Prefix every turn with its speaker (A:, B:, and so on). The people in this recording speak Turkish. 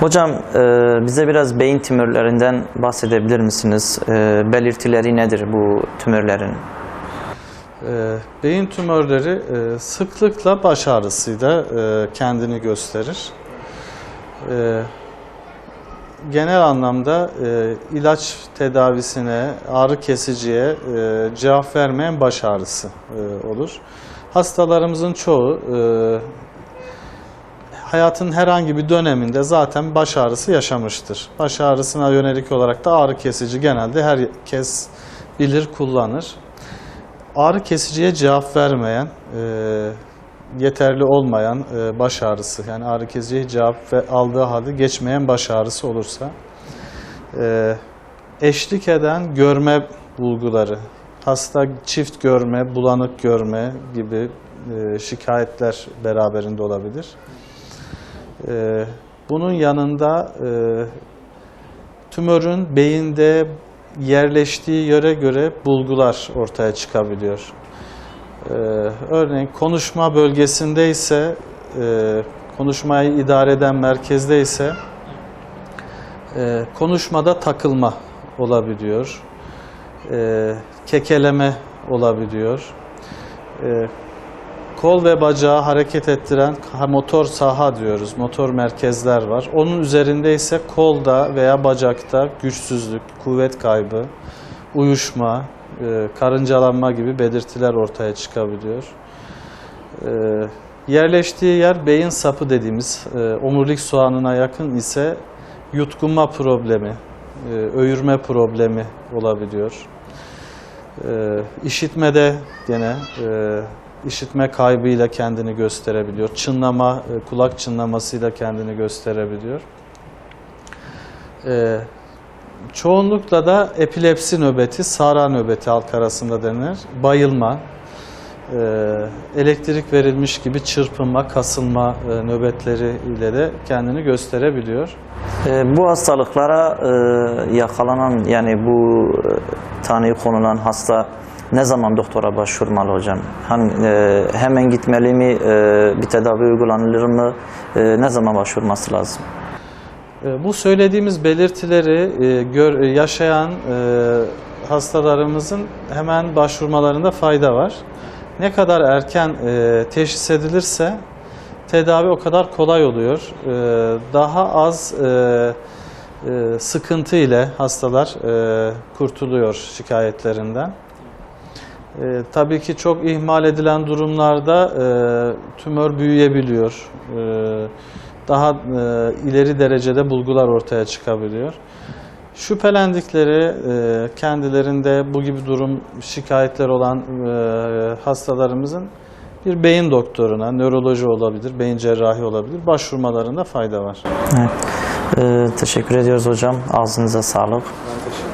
A: Hocam e, bize biraz beyin tümörlerinden bahsedebilir misiniz? E, belirtileri nedir bu tümörlerin?
B: Ee, beyin tümörleri e, sıklıkla baş ağrısıyla e, kendini gösterir. E, genel anlamda e, ilaç tedavisine, ağrı kesiciye e, cevap vermeyen baş ağrısı e, olur. Hastalarımızın çoğu e, hayatın herhangi bir döneminde zaten baş ağrısı yaşamıştır. Baş ağrısına yönelik olarak da ağrı kesici genelde herkes bilir, kullanır ağrı kesiciye cevap vermeyen, e, yeterli olmayan e, baş ağrısı, yani ağrı kesiciye cevap ve aldığı halde geçmeyen baş ağrısı olursa, e, eşlik eden görme bulguları, hasta çift görme, bulanık görme gibi e, şikayetler beraberinde olabilir. E, bunun yanında e, tümörün beyinde yerleştiği yöre göre bulgular ortaya çıkabiliyor. Ee, örneğin konuşma bölgesinde ise, e, konuşmayı idare eden merkezde ise e, konuşmada takılma olabiliyor, e, kekeleme olabiliyor, e, kol ve bacağı hareket ettiren motor saha diyoruz, motor merkezler var. Onun üzerinde ise kolda veya bacakta güçsüzlük, kuvvet kaybı, uyuşma, e, karıncalanma gibi belirtiler ortaya çıkabiliyor. E, yerleştiği yer beyin sapı dediğimiz e, omurilik soğanına yakın ise yutkunma problemi, öğürme problemi olabiliyor. E, işitmede gene e, işitme kaybıyla kendini gösterebiliyor. Çınlama, e, kulak çınlamasıyla kendini gösterebiliyor. E, çoğunlukla da epilepsi nöbeti, sara nöbeti halk arasında denir. Bayılma, elektrik verilmiş gibi çırpınma, kasılma e, nöbetleri ile de kendini gösterebiliyor.
A: E, bu hastalıklara e, yakalanan yani bu tanıyı konulan hasta ne zaman doktora başvurmalı hocam? Hangi, e, hemen gitmeli mi? E, bir tedavi uygulanır mı? E, ne zaman başvurması lazım?
B: Bu söylediğimiz belirtileri e, gör, yaşayan e, hastalarımızın hemen başvurmalarında fayda var. Ne kadar erken e, teşhis edilirse tedavi o kadar kolay oluyor. E, Daha az e, e, sıkıntı ile hastalar e, kurtuluyor şikayetlerinden. E, tabii ki çok ihmal edilen durumlarda e, tümör büyüyebiliyor. E, daha e, ileri derecede bulgular ortaya çıkabiliyor. Şüphelendikleri, e, kendilerinde bu gibi durum şikayetler olan e, hastalarımızın bir beyin doktoruna, nöroloji olabilir, beyin cerrahi olabilir, başvurmalarında fayda var.
A: Evet. E, teşekkür ediyoruz hocam. Ağzınıza sağlık.
B: Ben teşekkür